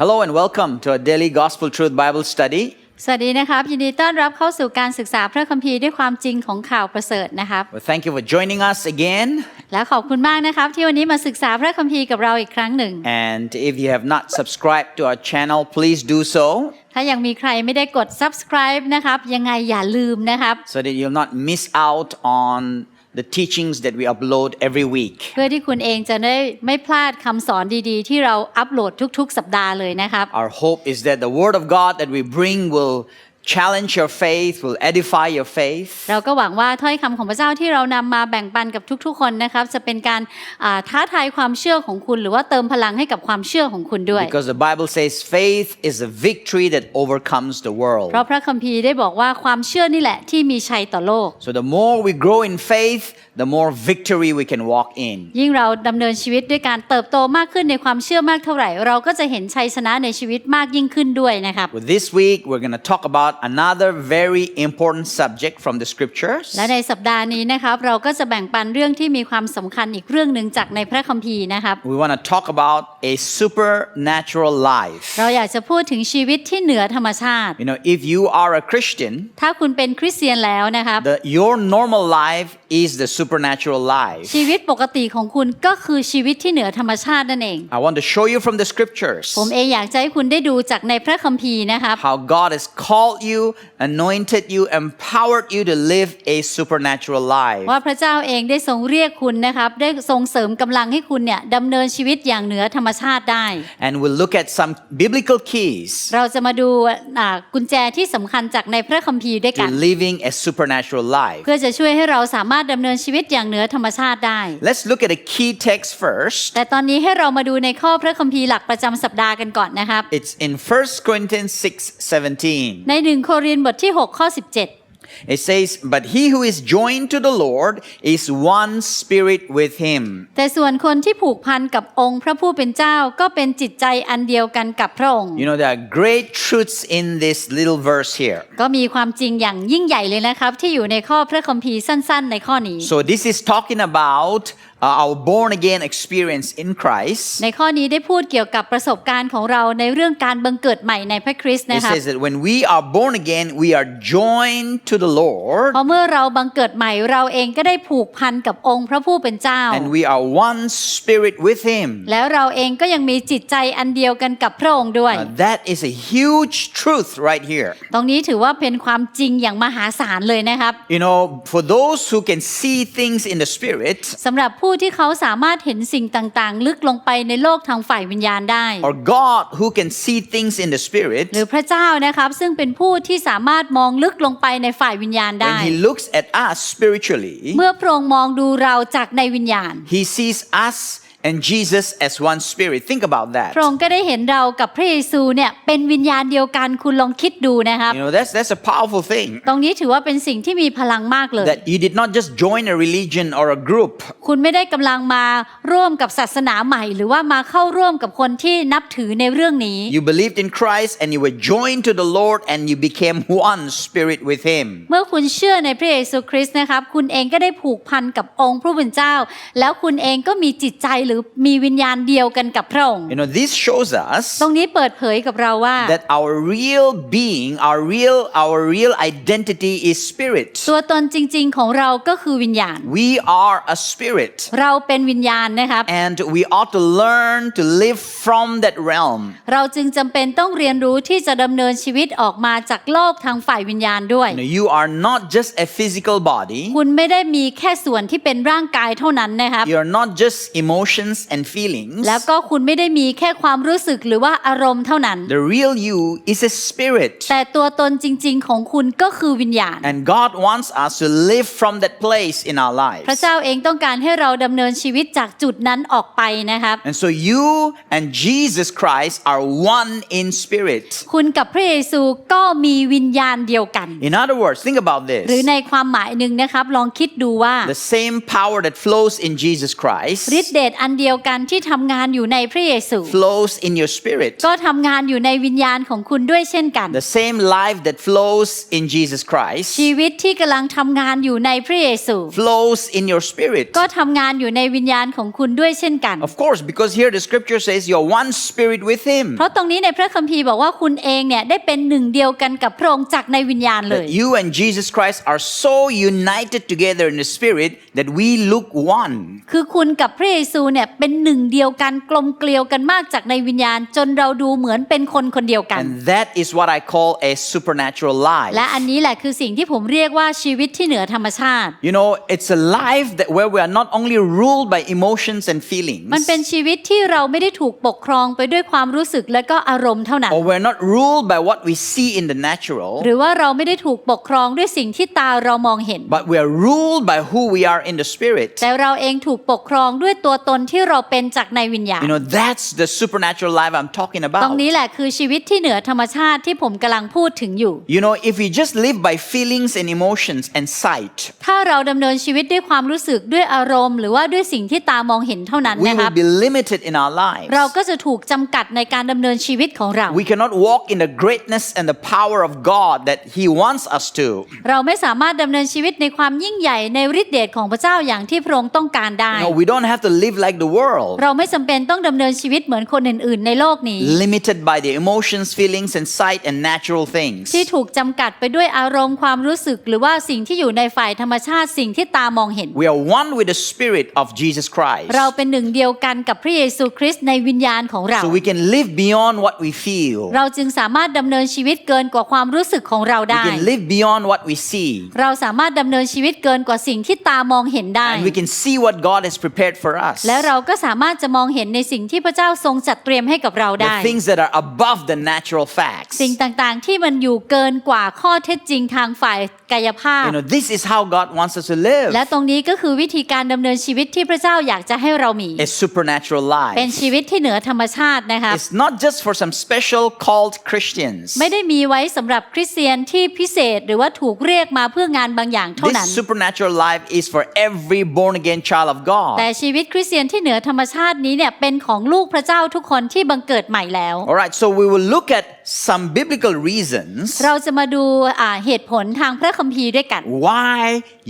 Hello and welcome to our daily Gospel Truth Bible study. สวัสดีนะครับ ยินดีต้อนรับเข้าสู่การศึกษาพระคัมภีร์ด้วยความจริงของข่าวประเสริฐนะครับ Well, thank you for joining us again. และขอบคุณมากนะครับ ที่วันนี้มาศึกษาพระคัมภีร์กับเราอีกครั้งหนึ่ง And if you have not subscribed to our channel, please do so ถ้ายังมีใครไม่ได้กด subscribe นะครับ ยังไงอย่าลืมนะครับ so that you'll not miss out on the teachings that we upload every week. เพื่อที่คุณเองจะได้ไม่พลาดคำสอนดีๆ ที่เราอัปโหลดทุกๆ สัปดาห์เลยนะครับ Our hope is that the Word of God that we bring will challenge your faith, will edify your faith. เราก็หวังว่าถ้อยคำของพระเจ้าที่เรานำมาแบ่งปันกับทุกๆ คนนะครับ จะเป็นการอ่าท้าทายความเชื่อของคุณหรือว่าเติมพลังให้กับความเชื่อของคุณด้วย Because the Bible says faith is a victory that overcomes the world. เพราะพระคัมภีร์ได้บอกว่าความเชื่อนี่แหละที่มีชัยต่อโลก So the more we grow in faith, the more victory we can walk in. ยิ่งเราดำเนินชีวิตด้วยการเติบโตมากขึ้นในความเชื่อมากเท่าไหร่ เราก็จะเห็นชัยชนะในชีวิตมากยิ่งขึ้นด้วยนะครับ Well, this week we're going to talk about another very important subject from the scriptures. และในสัปดาห์นี้นะครับเราก็จะแบ่งปันเรื่องที่มีความสำคัญอีกเรื่องหนึ่งจากในพระคัมภีร์นะครับ We want to talk about a supernatural life. เราอยากจะพูดถึงชีวิตที่เหนือธรรมชาติ You know, if you are a Christian, ถ้าคุณเป็นคริสเตียนแล้วนะครับ the, your normal life is the supernatural life. ชีวิตปกติของคุณก็คือชีวิตที่เหนือธรรมชาตินั่นเอง I want to show you from the scriptures ผมเองอยากจะให้คุณได้ดูจากในพระคัมภีร์นะครับ how God has called you, anointed you, empowered you to live a supernatural life. ว่าพระเจ้าเองได้ทรงเรียกคุณนะครับได้ทรงเสริมกำลังให้คุณเนี่ยดำเนินชีวิตอย่างเหนือธรรมชาติได้ And we'll look at some biblical keys เราจะมาดูอ่ากุญแจที่สำคัญจากในพระคัมภีร์ด้วยกั to น living a supernatural life. เพื่อจะช่วยให้เราสามารถดำเนินชีวิตอย่างเหนือธรรมชาติได้ Let's look at a key text first. แต่ตอนนี้ให้เรามาดูในข้อพระคัมภีร์หลักประจำสัปดาห์กันก่อนนะครับ It's in 1 Corinthians 6ในหนึ่ง1 โครินธ์บทที่ 6 ข้อ 17. It says, But he who is joined to the Lord is one spirit with him. แต่ส่วนคนที่ผูกพันกับองค์พระผู้เป็นเจ้าก็เป็นจิตใจอันเดียวกันกับพระองค์ You know, there are great truths in this little verse here. ก็มีความจริงอย่างยิ่งใหญ่เลยนะครับ ที่อยู่ในข้อพระคัมภีร์สั้น ๆ ในข้อนี้ So, this is talking about uh, our born again experience in Christ. ในข้อนี้ได้พูดเกี่ยวกับประสบการณ์ของเราในเรื่องการบังเกิดใหม่ในพระคริสต์ It นะครับ says that when we are born again, we are joined to the Lord เพราะเมื่อเราบังเกิดใหม่เราเองก็ได้ผูกพันกับองค์พระผู้เป็นเจ้า and we are one spirit with him. แล้วเราเองก็ยังมีจิตใจอันเดียวกันกับพระองค์ด้วย Uh, that is a huge truth right here. ตรงนี้ถือว่าเป็นความจริงอย่างมหาศาลเลยนะครับ You know, for those who can see things in the spirit, สำหรับผู้ที่เขาสามารถเห็นสิ่งต่างๆ ลึกลงไปในโลกทางฝ่ายวิญญาณได้ or God who can see things in the spirit, หรือพระเจ้านะครับซึ่งเป็นผู้ที่สามารถมองลึกลงไปในฝ่ายวิญญาณได้ when He looks at us spiritually, เมื่อพระองค์มองดูเราจากในวิญญาณ He sees us and Jesus as one spirit. Think about that. พระองค์ก็ได้เห็นเรากับพระเยซูเนี่ยเป็นวิญญาณเดียวกันคุณลองคิดดูนะครับ You know, that's, that's a powerful thing. ตรงนี้ถือว่าเป็นสิ่งที่มีพลังมากเลย That you did not just join a religion or a group, คุณไม่ได้กำลังมาร่วมกับศาสนาใหม่ หรือว่ามาเข้าร่วมกับคนที่นับถือในเรื่องนี้ you believed in Christ and you were joined to the Lord and you became one spirit with Him. เมื่อคุณเชื่อในพระเยซูคริสต์นะครับคุณเองก็ได้ผูกพันกับองค์พระผู้เป็นเจ้า แล้วคุณเองก็มีจิตใจหรือมีวิญญาณเดียวกันกับพระองค์ You know, this shows ตร us งนี้เปิดเผยกับเราว่า that our real being, our real, our real identity is spirit. ตัวตนจริง ๆ ของเราก็คือวิญญาณ We are a spirit. เราเป็นวิญญาณนะครับ And we ought to learn to live from that realm. เราจึงจำเป็นต้องเรียนรู้ที่จะดำเนินชีวิตออกมาจากโลกทางฝ่ายวิญญาณด้วย You, know, you are not just a physical body. คุณไม่ได้มีแค่ส่วนที่เป็นร่างกายเท่านั้นนะครับ You are not just emotions and feelings. แล้วก็คุณไม่ได้มีแค่ความรู้สึกหรือว่าอารมณ์เท่านั้น The real you is a spirit. แต่ตัวตนจริง ๆ ของคุณก็คือวิญญาณ And God wants us to live from that place in our พระ lives. เจ้าเองต้องการให้เราดำเนินชีวิตจากจุดนั้นออกไปนะครับ And so you and Jesus Christ are one in spirit. คุณกับพระเยซูก็มีวิญญาณเดียวกัน In other words, think about หรือ this. ในความหมายหนึ่งนะครับลองคิดดูว่า The same power that flows in Jesus Christ ฤทธิเดชอันณเดียวกันที่ทำงานอยู่ในพระเยซู flows in your spirit. ก็ทำงานอยู่ในวิญญาณของคุณด้วยเช่นกัน The same life that flows in Jesus Christ ชีวิตที่กำลังทำงานอยู่ในพระเยซู flows in your spirit. ก็ทำงานอยู่ในวิญญาณของคุณด้วยเช่นกัน Of course, because here the scripture says you're one spirit with Him. เพราะตรงนี้ในพระคัมภีร์บอกว่าคุณเองเนี่ยได้เป็นหนึ่งเดียวกันกับพระองค์จากในวิญญาณเลย That you and Jesus Christ are so united together in the spirit that we look one. คือคุณกับพระเยซูเนี่ยเป็นหนึ่งเดียวกันกลมเกลียวกันมากจากในวิญญาณ จนเราดูเหมือนเป็นคนคนเดียวกัน And that is what I call a supernatural life. และอันนี้แหละคือสิ่งที่ผมเรียกว่าชีวิตที่เหนือธรรมชาติ You know, it's a life that where we are not only ruled by emotions and feelings, มันเป็นชีวิตที่เราไม่ได้ถูกปกครองไปด้วยความรู้สึกและก็อารมณ์เท่านั้น or we're not ruled by what we see in the natural, หรือว่าเราไม่ได้ถูกปกครองด้วยสิ่งที่ตาเรามองเห็น but we are ruled by who we are in the spirit. แต่เราเองถูกปกครองด้วยตัวตนที่เราเป็นจากในวิญญาณ You know, that's the supernatural life I'm talking ตรง about. นี้แหละคือชีวิตที่เหนือธรรมชาติที่ผมกำลังพูดถึงอยู่ You know, if we just live by feelings and emotions and sight, ถ้าเราดำเนินชีวิตด้วยความรู้สึกด้วยอารมณ์ หรือว่าด้วยสิ่งที่ตามองเห็นเท่านั้น we นะครับ will be limited in our lives. เราก็จะถูกจำกัดในการดำเนินชีวิตของเรา We cannot walk in the greatness and the power of God that He wants us to. เราไม่สามารถดำเนินชีวิตในความยิ่งใหญ่ในฤทธิเดชของพระเจ้าอย่างที่พระองค์ต้องการได้ No, we don't have to live like the world, เราไม่จำเป็นต้องดำเนินชีวิตเหมือนคนอื่นๆในโลกนี้ limited by the emotions, feelings, and sight and natural things. ที่ถูกจำกัดไปด้วยอารมณ์ความรู้สึก หรือว่าสิ่งที่อยู่ในฝ่ายธรรมชาติสิ่งที่ตามองเห็น We are one with the Spirit of Jesus Christ. เราเป็นหนึ่งเดียวกันกับพระเยซูคริสต์ในวิญญาณของเรา So we can live beyond what we feel. เราจึงสามารถดำเนินชีวิตเกินกว่าความรู้สึกของเรา We ได้ can live beyond what we see. เราสามารถดำเนินชีวิตเกินกว่าสิ่งที่ตามองเห็นได้ And we can see what God has prepared for us. และเราก็สามารถจะมองเห็นในสิ่งที่พระเจ้าทรงจัดเตรียมให้กับเราได้ The things that are above the natural facts. สิ่งต่างๆ ที่มันอยู่เกินกว่าข้อเท็จจริงทางฝ่ายกายภาพ You know, this is how God wants us to live. และตรงนี้ก็คือวิธีการดำเนินชีวิตที่พระเจ้าอยากจะให้เรามี A supernatural เป็น life. ชีวิตที่เหนือธรรมชาตินะครับ It's not just for some special called Christians. ไม่ได้มีไว้สำหรับคริสเตียนที่พิเศษหรือว่าถูกเรียกมาเพื่องานบางอย่างเท่านั้น This supernatural life is for every born again child of God. แต่ชีวิตคริสเตียนที่เหนือธรรมชาตินี้เนี่ยเป็นของลูกพระเจ้าทุกคนที่บังเกิดใหม่แล้ว All right, so we will look at some biblical reasons เราจะมาดูอ่าเหตุผลทางพระคัมภีร์ด้วยกัน why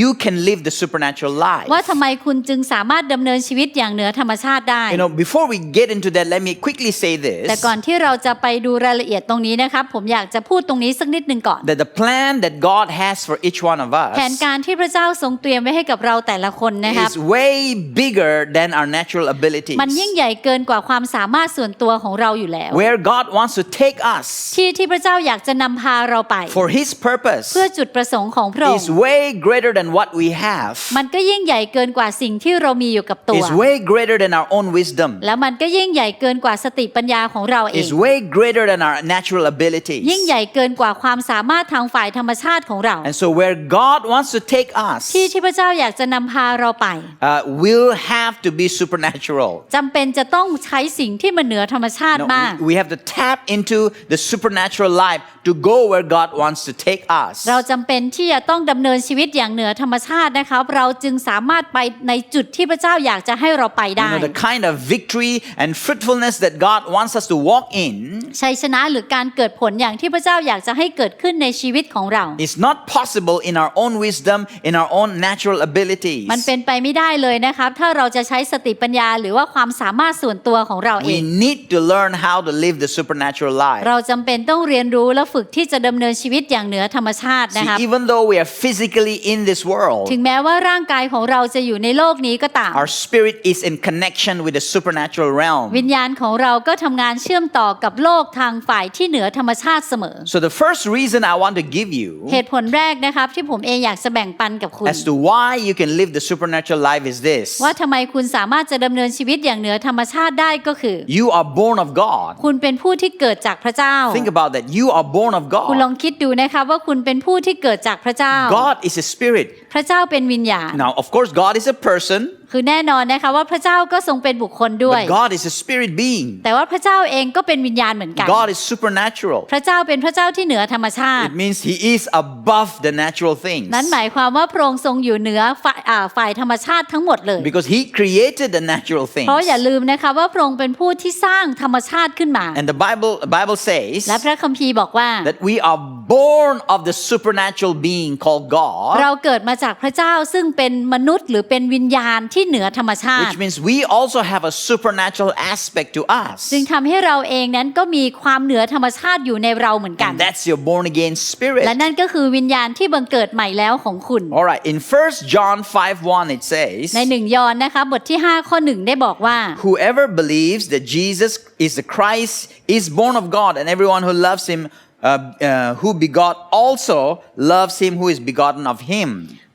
you can live the supernatural life. ว่าทำไมคุณจึงสามารถดำเนินชีวิตอย่างเหนือธรรมชาติได้ You know, before we get into that, let me quickly say แต่ this ก่อนที่เราจะไปดูรายละเอียดตรงนี้นะครับผมอยากจะพูดตรงนี้สักนิดหนึ่งก่อน that the plan that God has for each one of แผน us การที่พระเจ้าทรงเตรียมไว้ให้กับเราแต่ละคนนะครับ is way bigger than our natural abilities. มันยิ่งใหญ่เกินกว่าความสามารถส่วนตัวของเราอยู่แล้ว Where God wants to take us ที่ที่พระเจ้าอยากจะนำพาเราไป for His purpose เพื่อจุดประสงค์ของพระอง is ค์ way greater than what we have, มันก็ยิ่งใหญ่เกินกว่าสิ่งที่เรามีอยู่กับตัว is way greater than our own wisdom, แล้วมันก็ยิ่งใหญ่เกินกว่าสติปัญญาของเราเอง is way greater than our natural abilities. ยิ่งใหญ่เกินกว่าความสามารถทางฝ่ายธรรมชาติของเรา And so, where God wants to take us ที่ที่พระเจ้าอยากจะนำพาเราไป uh, will have to be supernatural. จำเป็นจะต้องใช้สิ่งที่มันเหนือธรรมชาติ No, มาก we we have to tap into the supernatural life to go where God wants to take us. เราจำเป็นที่จะต้องดำเนินชีวิตอย่างเหนือธรรมชาตินะครับเราจึงสามารถไปในจุดที่พระเจ้าอยากจะให้เราไป You ได้ know, the kind of victory and fruitfulness that God wants us to walk in ชัยชนะหรือการเกิดผลอย่างที่พระเจ้าอยากจะให้เกิดขึ้นในชีวิตของเรา is not possible in our own wisdom, in our own natural abilities. มันเป็นไปไม่ได้เลยนะครับถ้าเราจะใช้สติปัญญาหรือว่าความสามารถส่วนตัวของเราเอ We ง need to learn how to live the supernatural life. เราจำเป็นต้องเรียนรู้และฝึกที่จะดำเนินชีวิตอย่างเหนือธรรมชาตินะครับ See, even though we are physically in this world, ถึงแม้ว่าร่างกายของเราจะอยู่ในโลกนี้ก็ตาม our spirit is in connection with the supernatural realm. วิญญาณของเราก็ทำงานเชื่อมต่อกับโลกทางฝ่ายที่เหนือธรรมชาติเสมอ So, the first reason I want to give you เหตุผลแรกนะครับที่ผมเองอยากจะแบ่งปันกับคุณ as to why you can live the supernatural life is this ว่าทำไมคุณสามารถจะดำเนินชีวิตอย่างเหนือธรรมชาติได้ก็คือ you are born of God. คุณเป็นผู้ที่เกิดจากพระเจ้า Think about that. You are born of คุณลอง God. คิดดูนะครับว่าคุณเป็นผู้ที่เกิดจากพระเจ้า God is a spirit. พระเจ้าเป็นวิญญาณ Now, of course, God is a person, คือแน่นอนนะคะว่าพระเจ้าก็ทรงเป็นบุคคลด้วย But God is a spirit being. แต่ว่าพระเจ้าเองก็เป็นวิญญาณเหมือนกัน God is supernatural. พระเจ้าเป็นพระเจ้าที่เหนือธรรมชาติ It means He is above the natural things. นั้นหมายความว่าพระองค์ทรงอยู่เหนือฝ่ายอ่าฝ่ายธรรมชาติทั้งหมดเลย Because He created the natural things. เพราะอย่าลืมนะคะว่าพระองค์เป็นผู้ที่สร้างธรรมชาติขึ้นมา And the Bible, Bible says และพระคัมภีร์บอกว่า that we are born of the supernatural being called God, เราเกิดมาจากพระเจ้าซึ่งเป็นมนุษย์หรือเป็นวิญญาณที่เหนือธรรมชาติ which means we also have a supernatural aspect to us. จึงทำให้เราเองนั้นก็มีความเหนือธรรมชาติอยู่ในเราเหมือนกัน And that's your born again spirit. และนั่นก็คือวิญญาณที่บังเกิดใหม่แล้วของคุณ All right, in 1 John 5 1, it says, ในหนึ่งยอห์นนะคะบทที่ 5 ข้อหนึ่งได้บอกว่า Whoever believes that Jesus is the Christ is born of God, and everyone who loves him, uh, uh, who begot, also loves him who is begotten of him.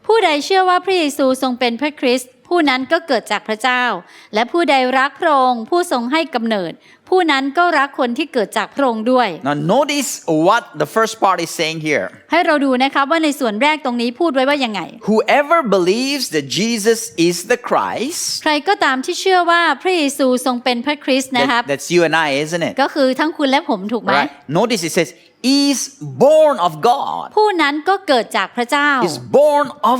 ผู้ใดเชื่อว่าพระเยซูทรงเป็นพระคริสต์ผู้นั้นก็เกิดจากพระเจ้า และผู้ใดรักพระองค์ผู้ทรงให้กำเนิด ผู้นั้นก็รักคนที่เกิดจากพระองค์ด้วย Now, notice what the first part is saying here. ให้เราดูนะครับว่าในส่วนแรกตรงนี้พูดไว้ว่ายังไง Whoever believes that Jesus is the Christ, ใครก็ตามที่เชื่อว่าพระเยซูทรงเป็นพระคริสต์นะครับ that- that's you and I, isn't it? ก็คือทั้งคุณและผมถูกไหม Right? Notice it says, is born of God. ผู้นั้นก็เกิดจากพระเจ้า Is born of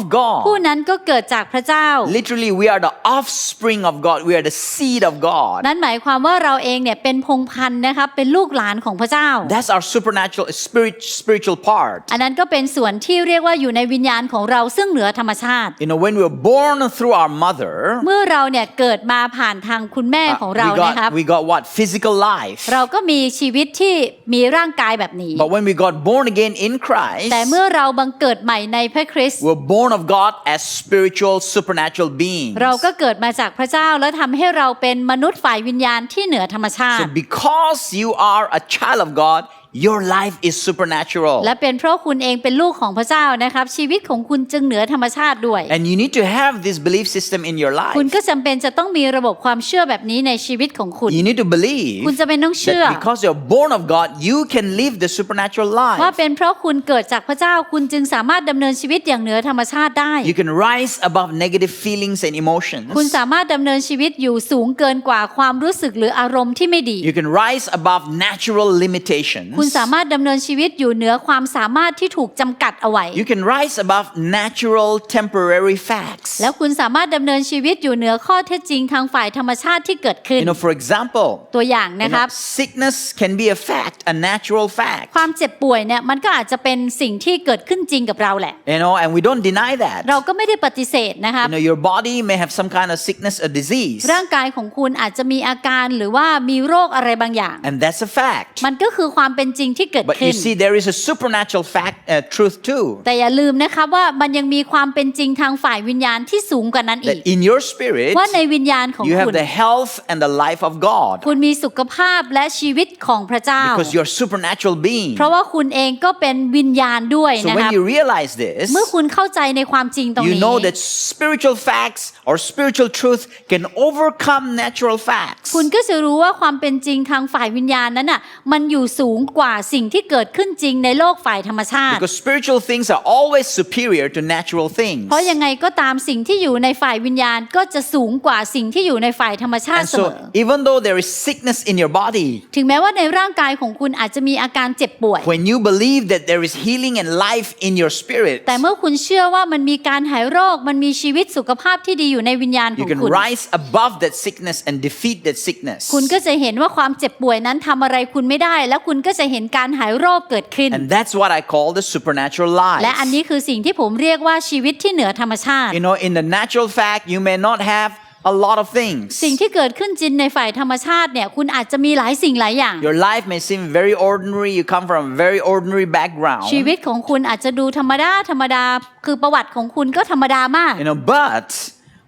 ผู้ God. นั้นก็เกิดจากพระเจ้า Literally, we are the offspring of God. We are the seed of God. นั่นหมายความว่าเราเองเนี่ยเป็นพงศ์พันธุ์นะครับเป็นลูกหลานของพระเจ้า That's our supernatural, spirit, spiritual part. อันนั้นก็เป็นส่วนที่เรียกว่าอยู่ในวิญญาณของเราซึ่งเหนือธรรมชาติ You know, when we were born through our mother, เมื่อเราเนี่ยเกิดมาผ่านทางคุณแม่ uh, ของเรา we นะครับ got we got what physical life. เราก็มีชีวิตที่มีร่างกายแบบนBut when we got born again in Christ, แต่เมื่อเราบังเกิดใหม่ในพระคริสต์ we're born of God as spiritual, supernatural beings. เราก็เกิดมาจากพระเจ้าแล้วทำให้เราเป็นมนุษย์ฝ่ายวิญญาณที่เหนือธรรมชา So ติ because you are a child of God, your life is supernatural. และเป็นเพราะคุณเองเป็นลูกของพระเจ้านะครับ ชีวิตของคุณจึงเหนือธรรมชาติด้วย And you need to have this belief system in your life. คุณก็จำเป็นจะต้องมีระบบความเชื่อแบบนี้ในชีวิตของคุณ You need to believe คุณจะเป็นต้องเชื่อ that because you're born of God, you can live the supernatural ว่า life. เป็นเพราะคุณเกิดจากพระเจ้าคุณจึงสามารถดำเนินชีวิตอย่างเหนือธรรมชาติได้ You can rise above negative feelings and emotions. คุณสามารถดำเนินชีวิตอยู่สูงเกินกว่าความรู้สึกหรืออารมณ์ที่ไม่ดี You can rise above natural limitations. คุณสามารถดำเนินชีวิตอยู่เหนือความสามารถที่ถูกจำกัดเอาไว้ You can rise above natural temporary facts. แล้วคุณสามารถดำเนินชีวิตอยู่เหนือข้อเท็จจริงทางฝ่ายธรรมชาติที่เกิดขึ้น You know, for example, ตัวอย่าง you นะ know, ครับ sickness can be a fact, a natural fact. ความเจ็บป่วยเนี่ยมันก็อาจจะเป็นสิ่งที่เกิดขึ้นจริงกับเราแหละ You know, and we don't deny that. เราก็ไม่ได้ปฏิเสธนะครับ You know, your body may have some kind of sickness or disease, ร่างกายของคุณอาจจะมีอาการหรือว่ามีโรคอะไรบางอย่าง and that's a fact. มันก็คือความเป็นจริงที่เกิด But ขึ้ you น see, there is a supernatural fact, uh, truth too. แต่อย่าลืมนะครับว่ามันยังมีความเป็นจริงทางฝ่ายวิญญาณที่สูงกว่านั้นอี That ก in your spirit, ว่าในวิญญาณของ you คุณ have the health and the life of God คุณมีสุขภาพและชีวิตของพระเจ้า because you're a supernatural being. เพราะว่าคุณเองก็เป็นวิญญาณด้วย So นะค when รับ you realize this, เมื่อคุณเข้าใจในความจริงตรง you นี้ know that spiritual facts or spiritual truth can overcome natural facts. คุณก็จะรู้ว่าความเป็นจริงทางฝ่ายวิญญาณนั้นน่ะมันอยู่สูงกว่าสิ่งที่เกิดขึ้นจริงในโลกฝ่ายธรรมชาติ Because spiritual things are always superior to natural things. เพราะยังไงก็ตามสิ่งที่อยู่ในฝ่ายวิญญาณก็จะสูงกว่าสิ่งที่อยู่ในฝ่ายธรรมชาติ And เสมอ so, even though there is sickness in your body, ถึงแม้ว่าในร่างกายของคุณอาจจะมีอาการเจ็บป่วย when you believe that there is healing and life in your spirit, แต่เมื่อคุณเชื่อว่ามันมีการหายโรคมันมีชีวิตสุขภาพที่ดีอยู่ในวิญญาณข you อง can คุณ rise above that sickness and defeat that sickness. คุณก็จะเห็นว่าความเจ็บป่วยนั้นทำอะไรคุณไม่ได้ แล้วคุณก็จะเห็นการหายโรคเกิดขึ้น And that's what I call the supernatural และอัน life. นี้คือสิ่งที่ผมเรียกว่าชีวิตที่เหนือธรรมชาติ You know, in the natural fact, you may not have a lot of things. สิ่งที่เกิดขึ้นจริงในฝ่ายธรรมชาติเนี่ยคุณอาจจะมีหลายสิ่งหลายอย่าง Your life may seem very ordinary. You come from a very ordinary background. ชีวิตของคุณอาจจะดูธรรมดาธรรมดา คือประวัติของคุณก็ธรรมดามาก You know, but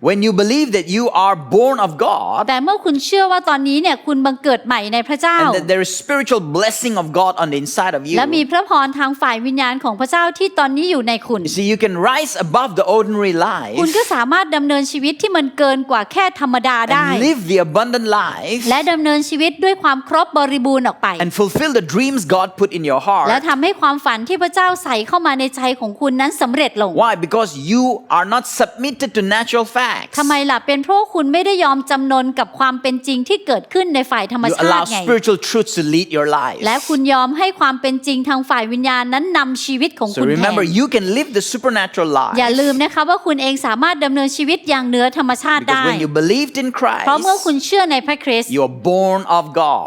when you believe that you are born of God แต่เมื่อคุณเชื่อว่าตอนนี้เนี่ยคุณบังเกิดใหม่ในพระเจ้า and that there is spiritual blessing of God on the inside of you, และมีพระพรทางฝ่ายวิญญาณของพระเจ้าที่ตอนนี้อยู่ในคุณ you see, you can rise above the ordinary คุณ life ก็สามารถดำเนินชีวิตที่มันเกินกว่าแค่ธรรมดาได้ and live the abundant life และดำเนินชีวิตด้วยความครบบริบูรณ์ออกไป and fulfill the dreams God put in your และ heart. ทำให้ความฝันที่พระเจ้าใส่เข้ามาในใจของคุณนั้นสำเร็จลง Why? Because you are not submitted to natural facts. ทำไมล่ะเป็นเพราะว่าคุณไม่ได้ยอมจำนนกับความเป็นจริงที่เกิดขึ้นในฝ่ายธรรม You ชา allow ติไง spiritual truths to lead your lives. และคุณยอมให้ความเป็นจริงทางฝ่ายวิญญาณนั้นนำชีวิตของ So คุณแท remember, น you can live the supernatural อย่า life ลืมนะคะว่าคุณเองสามารถดำเนินชีวิตอย่างเหนือธรรมชาติ because ได้ when you believed in เพราะเมื่อ Christ, คุณเชื่อในพระคริสต์ you are born of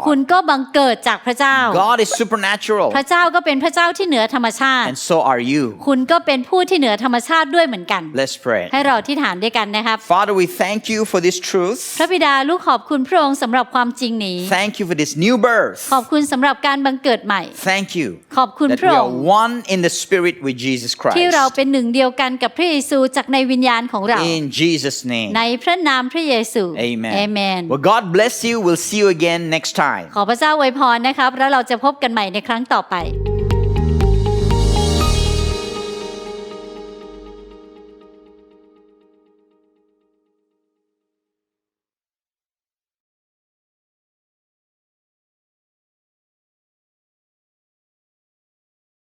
คุณ God. ก็บังเกิดจากพระเจ้า God is supernatural, พระเจ้าก็เป็นพระเจ้าที่เหนือธรรมชาติ and so are you. คุณก็เป็นผู้ที่เหนือธรรมชาติด้วยเหมือนกัน Let's pray. ให้เราที่ฐานด้วยกันนะครับ Father, we thank you for this truth. พระบิดาลูกขอบคุณพระองค์สำหรับความจริงนี้ Thank you for this new birth. ขอบคุณสำหรับการบังเกิดใหม่ Thank you ขอบคุณ that พ we ระอ are งค์ one in the spirit with Jesus ที่เรา Christ. เป็นหนึ่งเดียวกันกับพระเยซูจากในวิญญาณของเรา In Jesus' name. ในพระนามพระเยซู Amen. เอเมน Well, God bless you. We'll see you again next time. ขอพระเจ้าอวยพรนะครับ แล้วเราจะพบกันใหม่ในครั้งต่อไป